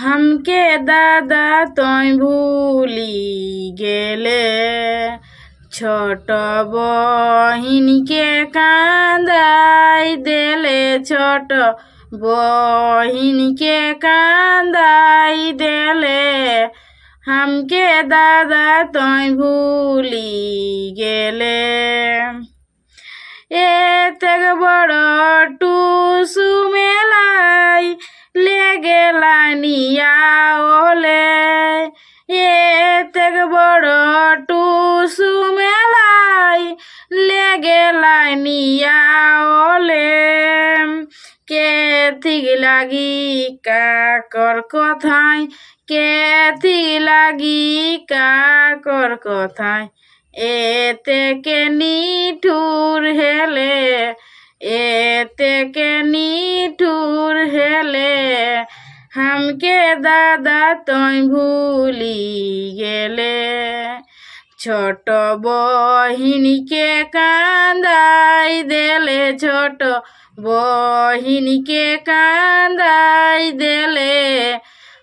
হামকে দাদা তই ভুলি গেলে। ছোট বহিনীকে কান্দাই দেলে, ছোট বহিনীকে কান্দাই দেলে। হামকে দাদা তই ভুলি গেলে। এ থেকে বড় টুসু মেলা লেগেলা নিয়া ওলে এতেক বড় টুসু মেলাই। লেগেলা নিয়া ওলে, কে থিক লাগি কাকর কথায়? কে থিক লাগি কাকর কথায়? এতে কে নিঠুর হেলে এতে থেকে নিঠুর হেলে? হামকে দাদা তই ভুলি গেলে। ছোট বহিনীকে কান্দাই দেলে, ছোট বহিনীকে কান্দাই দেলে।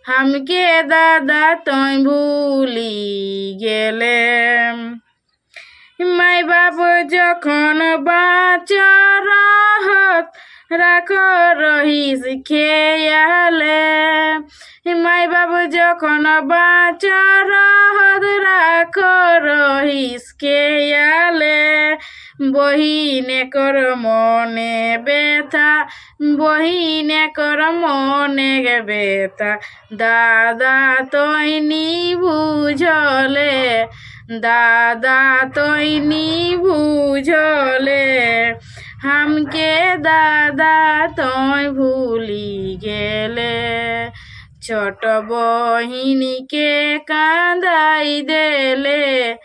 হামকে দাদা তই ভুলি গেলে। মাই বাপ যখন বাঁচা রাখ রহিস খেয়ালে মাই বাবু যখন বাচরহত রাখ রহিস খেয়ালে বহিনে কর মনে ব্যথা, বহিনে কর মনে ব্যথা। দাদা তৈ নি বুঝলে দাদা তৈ নি বুঝলে হামকে দাদা তয় ভুলি গেলে। ছোট বহিনীকে কাঁদাই দেলে।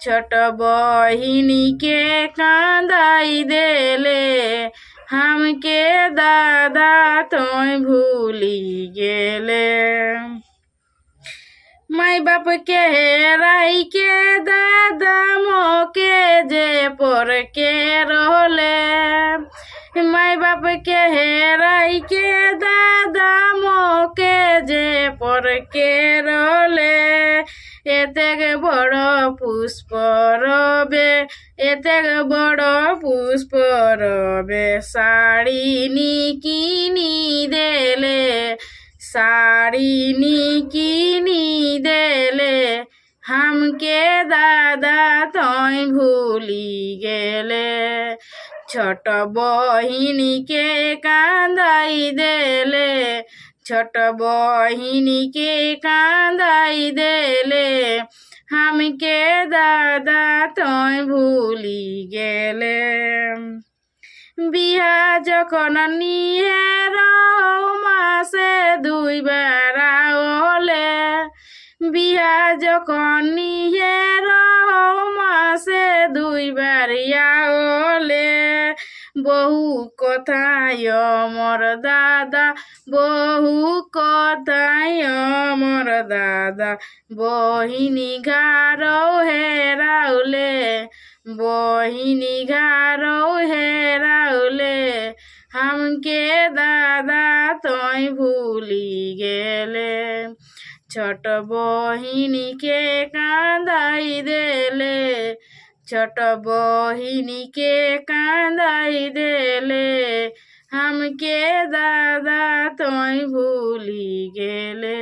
ছোট বহিনীকে কাঁদাই দেলে। হামকে দাদা তয় ভুলি গেলে। মাই বাপকে হেরাইকে, দাদা মকে যে পরকে রহলে বাপকে হেরাইকে দাদা মোকে যে পরকে রলে। এতে বড় পুষ্প রবে এতে বড় পুষ্প রবে। শাড়ি নি কিনি দেলে, শাড়ি নি কিনি দেলে। হামকে দাদা তই ভুলি গেলে। ছোট বহিনীকে কাঁদাই দেলে, ছোট বহিনীকে কাঁদাই দেলে, হামকে দাদা তই ভুলি গেলে। বিহা যখন নিয়ে মাসে দুইবার বিয়া যখন নিয়ে মাসে দুইবার ইয়াওলে বহু কথায় মর দাদা, বহু কথায় মর দাদা। বহিনী ঘর হেরাউলে, বহিনী ঘর হেরাউলে। হামকে দাদা তই ভুলি গেলে। ছোট বহিনীকে কাঁদাই দেলে ছোট বহিনীকে কাঁদাই দেলে हमके দাদা তৈ ভুলি গেলে